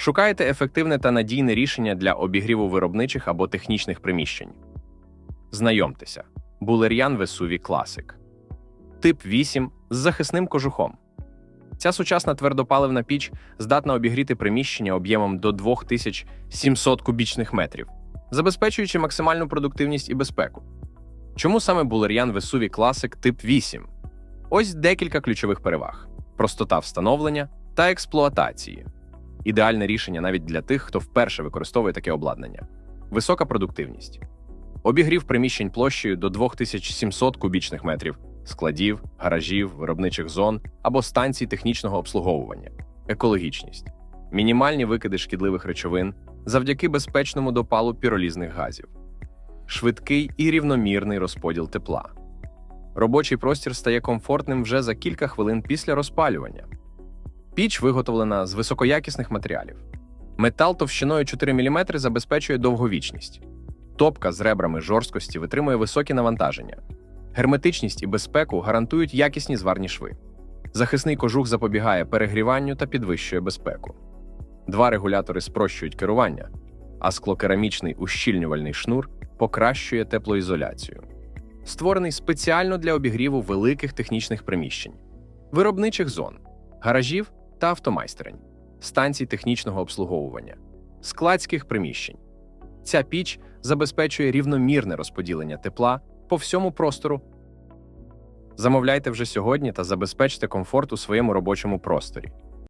Шукаєте ефективне та надійне рішення для обігріву виробничих або технічних приміщень. Знайомтеся. Булер'ян Весуві Класик. Тип 8 з захисним кожухом. Ця сучасна твердопаливна піч здатна обігріти приміщення об'ємом до 2700 кубічних метрів, забезпечуючи максимальну продуктивність і безпеку. Чому саме Булер'ян Весуві Класик тип 8? Ось декілька ключових переваг: простота встановлення та експлуатації. Ідеальне рішення навіть для тих, хто вперше використовує таке обладнання. Висока продуктивність. Обігрів приміщень площею до 2700 кубічних метрів, складів, гаражів, виробничих зон або станцій технічного обслуговування. Екологічність. Мінімальні викиди шкідливих речовин завдяки безпечному допалу піролізних газів. Швидкий і рівномірний розподіл тепла. Робочий простір стає комфортним вже за кілька хвилин після розпалювання. Піч виготовлена з високоякісних матеріалів. Метал товщиною 4 мм забезпечує довговічність. Топка з ребрами жорсткості витримує високі навантаження. Герметичність і безпеку гарантують якісні зварні шви. Захисний кожух запобігає перегріванню та підвищує безпеку. Два регулятори спрощують керування, а склокерамічний ущільнювальний шнур покращує теплоізоляцію. Створений спеціально для обігріву великих технічних приміщень, виробничих зон, гаражів та автомайстерень, станцій технічного обслуговування, складських приміщень. Ця піч забезпечує рівномірне розподілення тепла по всьому простору. Замовляйте вже сьогодні та забезпечте комфорт у своєму робочому просторі.